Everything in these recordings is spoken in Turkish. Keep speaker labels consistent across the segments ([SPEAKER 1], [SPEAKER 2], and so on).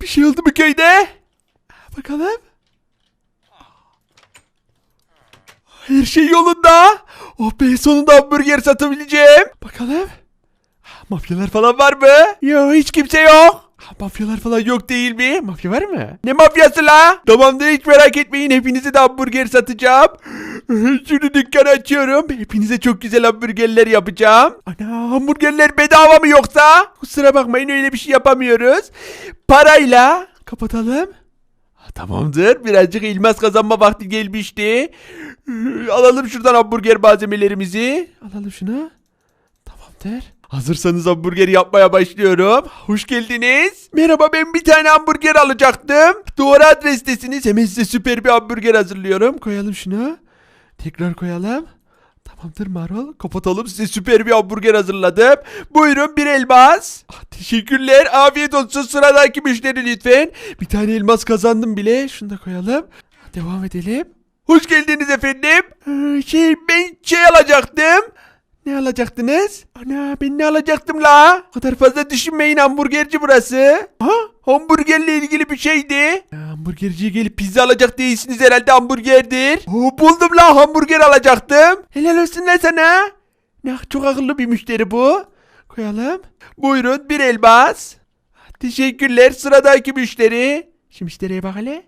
[SPEAKER 1] Bir şey oldu mu köyde? Bakalım. Her şey yolunda. Oh be sonunda hamburger satabileceğim. Bakalım. Mafyalar falan var mı? Yok hiç kimse yok. Ha, Mafyalar falan yok değil mi? Mafya var mı? Ne mafyası la? Tamamdır hiç merak etmeyin hepinize de hamburger satacağım. Şimdi dükkanı açıyorum. Hepinize çok güzel hamburgerler yapacağım. Ana hamburgerler bedava mı yoksa? Kusura bakmayın öyle bir şey yapamıyoruz. Parayla kapatalım. Ha, Tamamdır. Birazcık ilmaz kazanma vakti gelmişti. Alalım şuradan hamburger malzemelerimizi. Alalım şunu. Tamamdır. Hazırsanız hamburger yapmaya başlıyorum. Hoş geldiniz. Merhaba ben bir tane hamburger alacaktım. Doğru adrestesiniz. Hemen size süper bir hamburger hazırlıyorum. Koyalım şunu. Tekrar koyalım. Tamamdır Marul. Kapatalım size süper bir hamburger hazırladım. Buyurun bir elmas. Ah, teşekkürler. Afiyet olsun sıradaki müşteri lütfen. Bir tane elmas kazandım bile. Şunu da koyalım. Devam edelim. Hoş geldiniz efendim. Ee, Şey ben şey alacaktım. Ne alacaktınız? Ana ben ne alacaktım la? O kadar fazla düşünmeyin hamburgerci burası. Ha? Hamburgerle ilgili bir şeydi. Ya, hamburgerciye gelip pizza alacak değilsiniz herhalde hamburgerdir. Oo, buldum la hamburger alacaktım. Helal olsun lan sana. Ne çok akıllı bir müşteri bu. Koyalım. Buyurun bir elmas. Teşekkürler sıradaki müşteri. Şu müşteriye bak hele.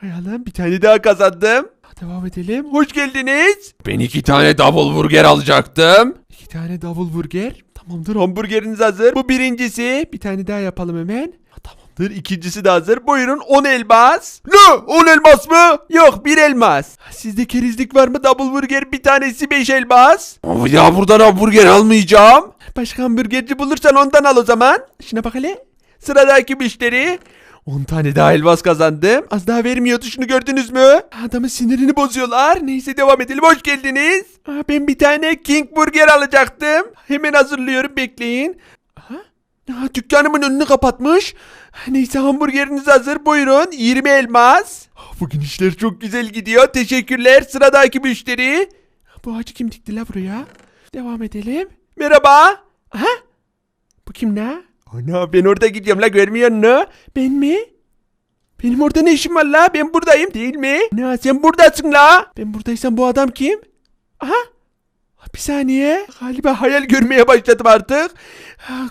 [SPEAKER 1] Koyalım bir tane daha kazandım. Devam edelim. Hoş geldiniz.
[SPEAKER 2] Ben iki tane double burger alacaktım.
[SPEAKER 1] İki tane double burger. Tamamdır hamburgeriniz hazır. Bu birincisi. Bir tane daha yapalım hemen. Ha, Tamamdır ikincisi de hazır. Buyurun 10 elmas. Ne? 10 elmas mı? Yok bir elmas. Sizde kerizlik var mı? Double burger bir tanesi 5 elmas.
[SPEAKER 2] Ama ya buradan hamburger almayacağım.
[SPEAKER 1] Başka hamburgerci bulursan ondan al o zaman. Şuna bak hele. Sıradaki müşteri. 10 tane daha elmas kazandım. Az daha vermiyordu şunu gördünüz mü? Adamın sinirini bozuyorlar. Neyse devam edelim. Hoş geldiniz. Aa, ben bir tane King Burger alacaktım. Hemen hazırlıyorum bekleyin. Aha. Aa, dükkanımın önünü kapatmış. Neyse hamburgeriniz hazır. Buyurun 20 elmas. Bugün işler çok güzel gidiyor. Teşekkürler. Sıradaki müşteri. Bu ağacı kim dikti la buraya? Devam edelim. Merhaba. Aha. Bu kim la? Ana ben orada gidiyorum la görmüyor musun? Ben mi? Benim orada ne işim var la? Ben buradayım değil mi? Ne sen buradasın la? Ben buradaysam bu adam kim? Aha. Bir saniye. Galiba hayal görmeye başladım artık.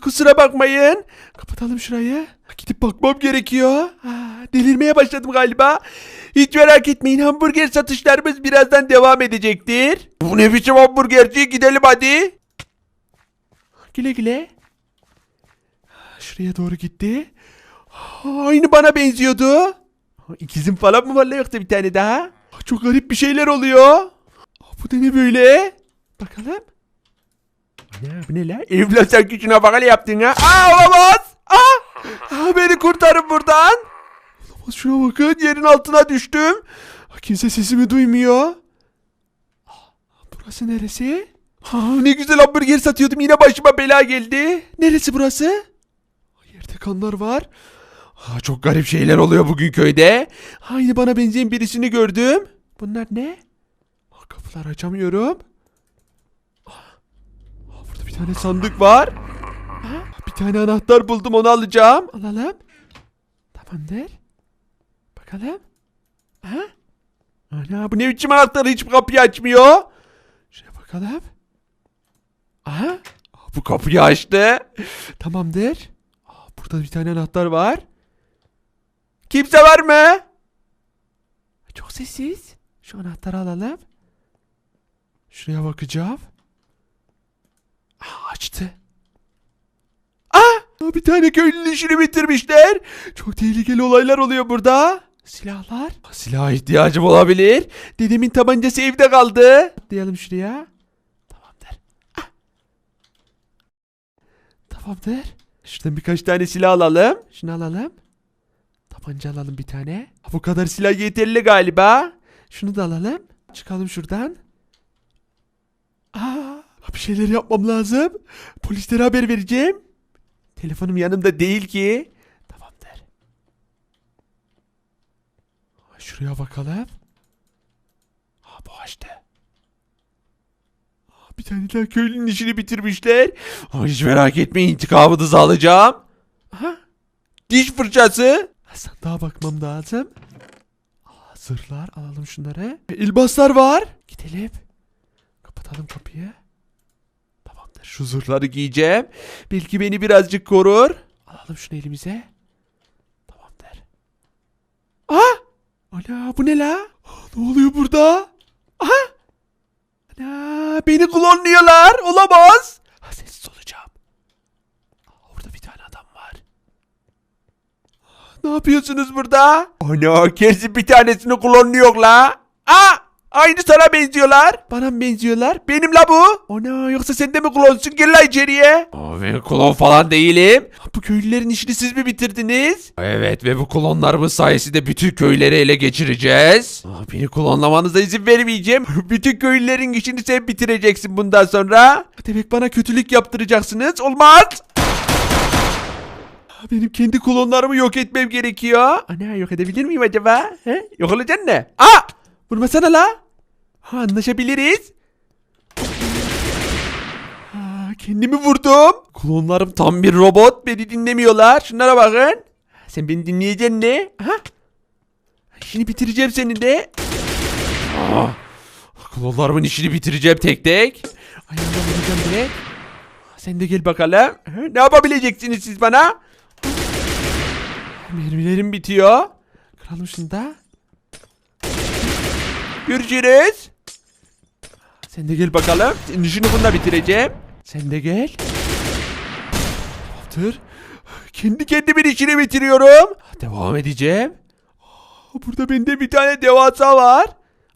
[SPEAKER 1] Kusura bakmayın. Kapatalım şurayı. Gidip bakmam gerekiyor. Delirmeye başladım galiba. Hiç merak etmeyin hamburger satışlarımız birazdan devam edecektir.
[SPEAKER 2] Bu ne biçim hamburgerci gidelim hadi.
[SPEAKER 1] Güle güle. Şuraya doğru gitti. Aynı bana benziyordu. İkizim falan mı var la yoksa bir tane daha? Çok garip bir şeyler oluyor. Bu da ne böyle? Bakalım. Ne bu ne la? Evlat sen gücüne bak yaptın ha. Aa olamaz. Aa, Aa, beni kurtarın buradan. Olamaz şuna bakın yerin altına düştüm. Kimse sesimi duymuyor. Burası neresi? Ha, ne güzel hamburger satıyordum yine başıma bela geldi. Neresi burası? Yerde kanlar var. Ha, çok garip şeyler oluyor bugün köyde. Aynı bana benzeyen birisini gördüm. Bunlar ne? Ha, kapılar açamıyorum. Ha, burada bir tane sandık var. Ha, bir tane anahtar buldum onu alacağım. Alalım. Tamamdır. Bakalım. Ha? Ana bu ne biçim anahtar hiç kapıyı açmıyor. Şuraya bakalım. Aha. Bu kapıyı açtı. Tamamdır. Burada bir tane anahtar var. Kimse var mı? Çok sessiz. Şu anahtarı alalım. Şuraya bakacağım. Aa, açtı. Aa, bir tane köylünün işini bitirmişler. Çok tehlikeli olaylar oluyor burada. Silahlar. Silaha ihtiyacım olabilir. Dedemin tabancası evde kaldı. Atlayalım şuraya. Tamamdır. Ah. Tamamdır. Şuradan birkaç tane silah alalım. Şunu alalım. Tabanca alalım bir tane. Ha, Bu kadar silah yeterli galiba. Şunu da alalım. Çıkalım şuradan. Aa, bir şeyler yapmam lazım. Polislere haber vereceğim. Telefonum yanımda değil ki. Tamamdır. Şuraya bakalım. Ha bu açtı. Bir tane daha köylünün işini bitirmişler.
[SPEAKER 2] Ay, Hiç merak etme intikamınızı alacağım.
[SPEAKER 1] Aha.
[SPEAKER 2] Diş fırçası.
[SPEAKER 1] Sandığa bakmam lazım. Aa, zırhlar alalım şunları. İlbaslar var. Gidelim. Kapatalım kapıyı. Tamamdır. Şu zırhları giyeceğim. Belki beni birazcık korur. Alalım şunu elimize. Tamamdır. Aa! Ana bu ne la? Ne oluyor burada? Beni klonluyorlar. Olamaz. Sessiz olacağım. Orada bir tane adam var. Ne yapıyorsunuz burada?
[SPEAKER 2] Ana kesin bir tanesini klonluyor la. Aa aynı sana benziyorlar.
[SPEAKER 1] Bana mı benziyorlar?
[SPEAKER 2] Benim la bu.
[SPEAKER 1] Ana yoksa sen de mi klonsun? Gel la içeriye.
[SPEAKER 2] Aa, ben klon falan değilim.
[SPEAKER 1] Bu köylülerin işini siz mi bitirdiniz?
[SPEAKER 2] Evet ve bu klonlarımız sayesinde bütün köyleri ele geçireceğiz.
[SPEAKER 1] Aa, beni klonlamanıza izin vermeyeceğim. Bütün köylülerin işini sen bitireceksin bundan sonra. Demek bana kötülük yaptıracaksınız. Olmaz. Benim kendi klonlarımı yok etmem gerekiyor. Ana yok edebilir miyim acaba? He? Yok olacaksın ne? Aa! Vurmasana la. Ha, anlaşabiliriz. Ha, kendimi vurdum. Klonlarım tam bir robot. Beni dinlemiyorlar. Şunlara bakın. Sen beni dinleyeceksin ne? Aha. İşini bitireceğim senin de.
[SPEAKER 2] Aa, klonlarımın işini bitireceğim tek tek.
[SPEAKER 1] Ayağımdan vuracağım direkt. Sen de gel bakalım. Ne yapabileceksiniz siz bana? Mermilerim bitiyor. Kıralım şunu da. Görüşürüz. Sen de gel bakalım. Senin işini bununla bitireceğim. Sen de gel. Tamamdır. Kendi kendimin işini bitiriyorum. Devam edeceğim. Burada bende bir tane devasa var.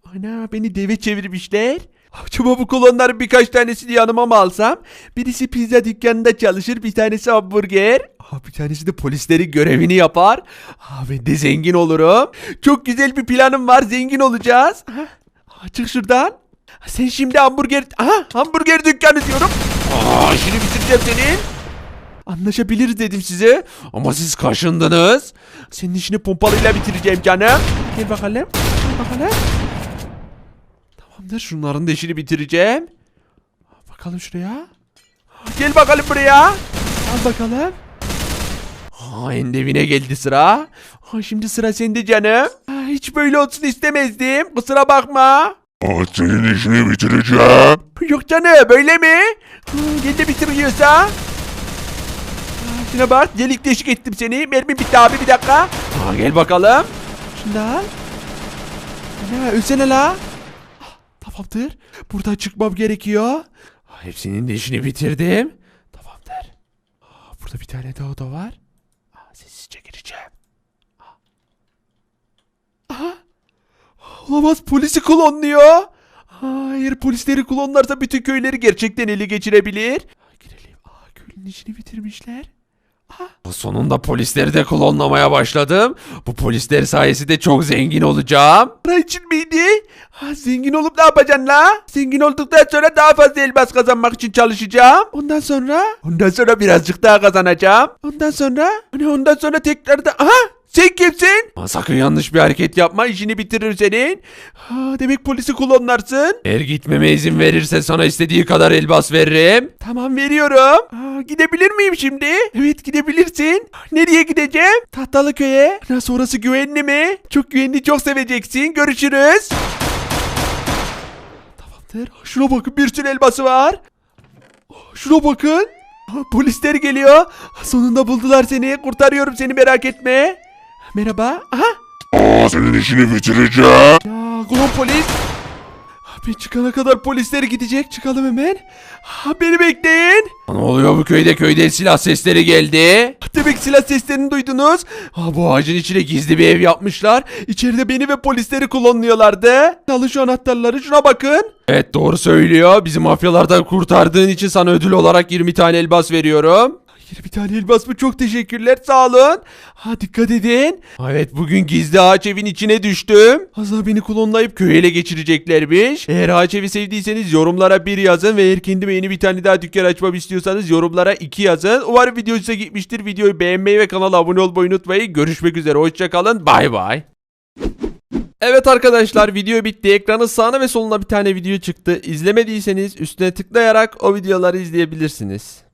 [SPEAKER 1] Ana beni deve çevirmişler. Acaba bu kolonların birkaç tanesini yanıma mı alsam? Birisi pizza dükkanında çalışır, bir tanesi hamburger. Ha, bir tanesi de polislerin görevini yapar. Ha, ben de zengin olurum. Çok güzel bir planım var, zengin olacağız. Çık şuradan. Sen şimdi hamburger... Aha, hamburger dükkanı diyorum.
[SPEAKER 2] Aa, işini bitireceğim senin.
[SPEAKER 1] Anlaşabiliriz dedim size.
[SPEAKER 2] Ama siz kaşındınız.
[SPEAKER 1] Senin işini pompalıyla bitireceğim canım. Gel bakalım. Gel bakalım. Tamamdır şunların da işini bitireceğim. Bakalım şuraya. Gel bakalım buraya. Al bakalım. Ha, en evine geldi sıra. Ha, şimdi sıra sende canım. Ha, hiç böyle olsun istemezdim. Kusura bakma.
[SPEAKER 3] Aa, senin işini bitireceğim.
[SPEAKER 1] Yok canım böyle mi? Gel de bitiriyorsa. Şuna bak delik deşik ettim seni. Mermi bitti abi bir dakika. Ha, gel bakalım. Şunu da al. Ya ölsene la. Tamamdır. Buradan çıkmam gerekiyor. Hepsinin de işini bitirdim. Tamamdır. Burada bir tane daha oda var. Ah, Sessizce gireceğim. Ah. Aha. Olamaz polisi klonluyor. Hayır polisleri klonlarsa bütün köyleri gerçekten ele geçirebilir. Girelim. Aa, köyün işini bitirmişler.
[SPEAKER 2] Sonunda polisleri de klonlamaya başladım. Bu polisler sayesinde çok zengin olacağım.
[SPEAKER 1] Para için miydi? Ha, zengin olup ne yapacaksın la? Zengin olduktan sonra daha fazla elmas kazanmak için çalışacağım. Ondan sonra? Ondan sonra birazcık daha kazanacağım. Ondan sonra? Hani ondan sonra tekrar da... Aha! Sen kimsin?
[SPEAKER 2] Ama sakın yanlış bir hareket yapma.
[SPEAKER 1] İşini bitirir senin. Ha, demek polisi klonlarsın.
[SPEAKER 2] Eğer gitmeme izin verirse sana istediği kadar elbas veririm.
[SPEAKER 1] Tamam veriyorum. Aa, gidebilir miyim şimdi? Evet gidebilirsin. Nereye gideceğim? Tahtalı köye. Nasıl orası güvenli mi? Çok güvenli çok seveceksin. Görüşürüz. Tamamdır. Şuna bakın bir sürü elması var. Şuna bakın. Polisler geliyor. Sonunda buldular seni. Kurtarıyorum seni merak etme. Merhaba. Aha.
[SPEAKER 3] Aa, senin işini bitireceğim.
[SPEAKER 1] Ya klon polis. Ben çıkana kadar polisler gidecek. Çıkalım hemen. Ha, beni bekleyin.
[SPEAKER 2] Ne oluyor bu köyde? Köyde silah sesleri geldi.
[SPEAKER 1] Demek silah seslerini duydunuz. Ha, bu ağacın içine gizli bir ev yapmışlar. İçeride beni ve polisleri klonluyorlardı. Alın şu anahtarları şuna bakın.
[SPEAKER 2] Evet doğru söylüyor. Bizi mafyalardan kurtardığın için sana ödül olarak 20 tane elbas veriyorum.
[SPEAKER 1] Yine bir tane elmas mı? Çok teşekkürler. Sağ olun. Ha dikkat edin. Evet bugün gizli ağaç evin içine düştüm. Az daha beni klonlayıp köye geçireceklermiş. Eğer ağaç evi sevdiyseniz yorumlara bir yazın ve eğer kendime yeni bir tane daha dükkan açmamı istiyorsanız yorumlara iki yazın. Umarım video size gitmiştir. Videoyu beğenmeyi ve kanala abone olmayı unutmayın. Görüşmek üzere. Hoşçakalın. Bay bay. Evet arkadaşlar video bitti. Ekranın sağına ve soluna bir tane video çıktı. İzlemediyseniz üstüne tıklayarak o videoları izleyebilirsiniz.